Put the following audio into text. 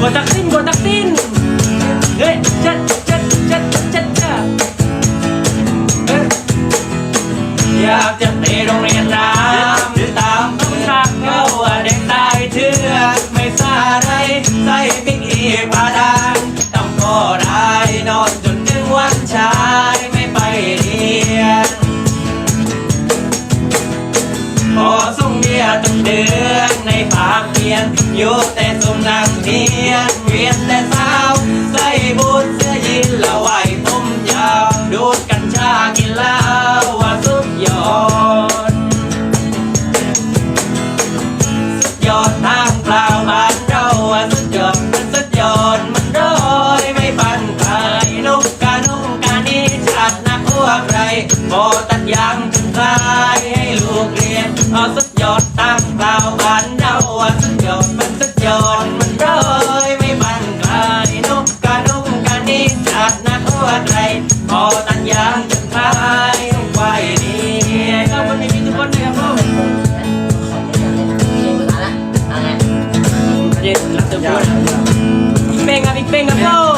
กดตักซินกดตักซินเฮ้ยจัดจัดจัดจัดจัดเอ้ยอยากจะเตะโรงเรียนน้ำตามคำรักเขาว่าเด็กตายเถื่อไม่ซาไรใส่ปิกอีกพาดานต้องก็ได้นอนจนถึงวันชายไม่ไปเรียนพอส่งเดียตั้งเดือนในปากเพียนอยู่แต่สมนาง เพียนเวียนแต่สาวใส่บูทเสื้อยีนละไหวผมยาวดูดกัญชากินเหล้าว่าสุดยอดสุดยอดทางเปล่าบ้านเราว่าสุดยอดมันสุดยอดมันร้อยไม่ปันใครนุกกานุ่งกานี้ชาตินักหัวใครพอตัดยางถึงคลายให้ลูกเรียนเอาสุดยอดตามเปล่าบ้านเราว่าสุดยอดมันสุดยอดมันร้อย อตัดยางถึงคลายไว้ดีเราคนนี้ทุกคนนะครับผมเอเย็นรับเติมด้วยบิ๊กเป้งครับอีกเป้งครับโย